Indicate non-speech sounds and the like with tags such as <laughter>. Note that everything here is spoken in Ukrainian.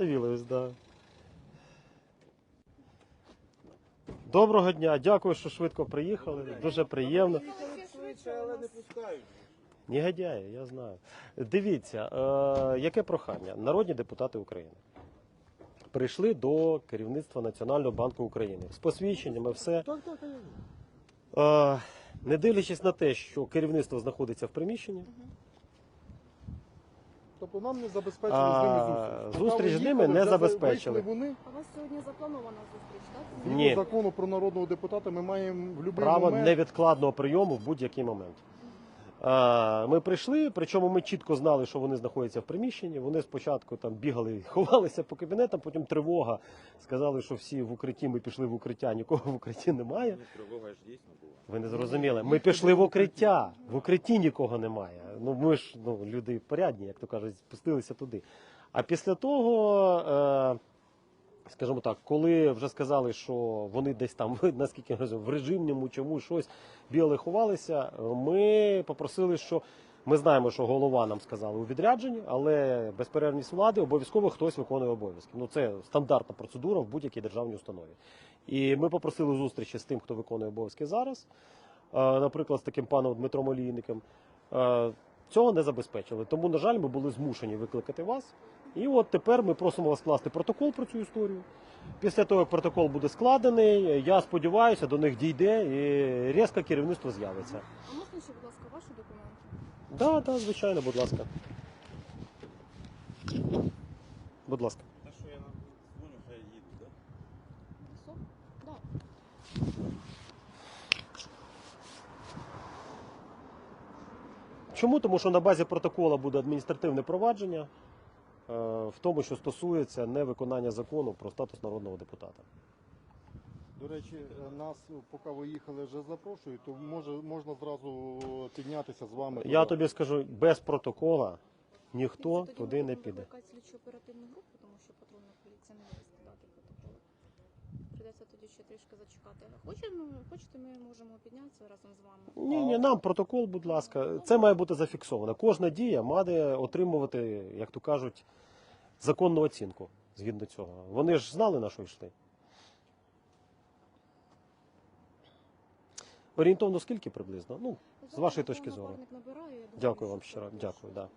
Вілович, да. Доброго дня, дякую, що швидко приїхали. Дуже приємно. Але не я знаю. Дивіться, е, яке прохання? Народні депутати України прийшли до керівництва Національного банку України з посвідченнями, все. Е, не дивлячись на те, що керівництво знаходиться в приміщенні, Тобто нам не забезпечили А, з ними зустріч. зустріч Поки з ви ними їхали, не вже забезпечили. вийшли Вони, у вас сьогодні запланована зустріч, так? згідно Ні. закону про народного депутата, ми маємо в будь-який право момент... невідкладного прийому в будь-який момент. Ми прийшли, причому ми чітко знали, що вони знаходяться в приміщенні. Вони спочатку там бігали, <laughs> ховалися по кабінетам, потім тривога. Сказали, що всі в укритті. Ми пішли в укриття, нікого в укритті немає. Ну, тривога ж дійсно була. Ви не зрозуміли. Ми пішли в укриття. В укритті нікого немає. Ну ми ж ну, люди порядні, як то кажуть, спустилися туди. А після того, е, скажімо так, коли вже сказали, що вони десь там, <laughs> наскільки я розумію, в режимному чому щось бігали, ховалися, ми попросили, що. Ми знаємо, що голова нам сказали у відрядженні, але безперервність влади обов'язково хтось виконує обов'язки. Ну це стандартна процедура в будь-якій державній установі. І ми попросили зустрічі з тим, хто виконує обов'язки зараз, е, наприклад, з таким паном Дмитром Олійником. Е, Цього не забезпечили. Тому, на жаль, ми були змушені викликати вас. І от тепер ми просимо вас скласти протокол про цю історію. Після того, як протокол буде складений, я сподіваюся, до них дійде і різко керівництво з'явиться. А можна ще, будь ласка, ваші документи? Так, да, так, звичайно, будь ласка. Будь ласка. Та що я нам дзвоню, хай їду? Все? Так. Чому? Тому що на базі протокола буде адміністративне провадження в тому, що стосується невиконання закону про статус народного депутата. До речі, нас, поки ви їхали, вже запрошують, то може, можна зразу піднятися з вами. Я туди. тобі скажу, без протокола ніхто тоді туди не піде. слідчу оперативну групу, тому що патрульна поліція не буде складати протоколи. Придеться тоді ще трішки зачекати. Але хочемо, хочете, ми можемо піднятися разом з вами. Ні, ні, нам протокол, будь ласка. Це має бути зафіксовано. Кожна дія має отримувати, як то кажуть, законну оцінку згідно цього. Вони ж знали, на що йшли. Орієнтовно скільки приблизно? Ну, з вашої точки зору. Дякую вам щиро. Дякую, да.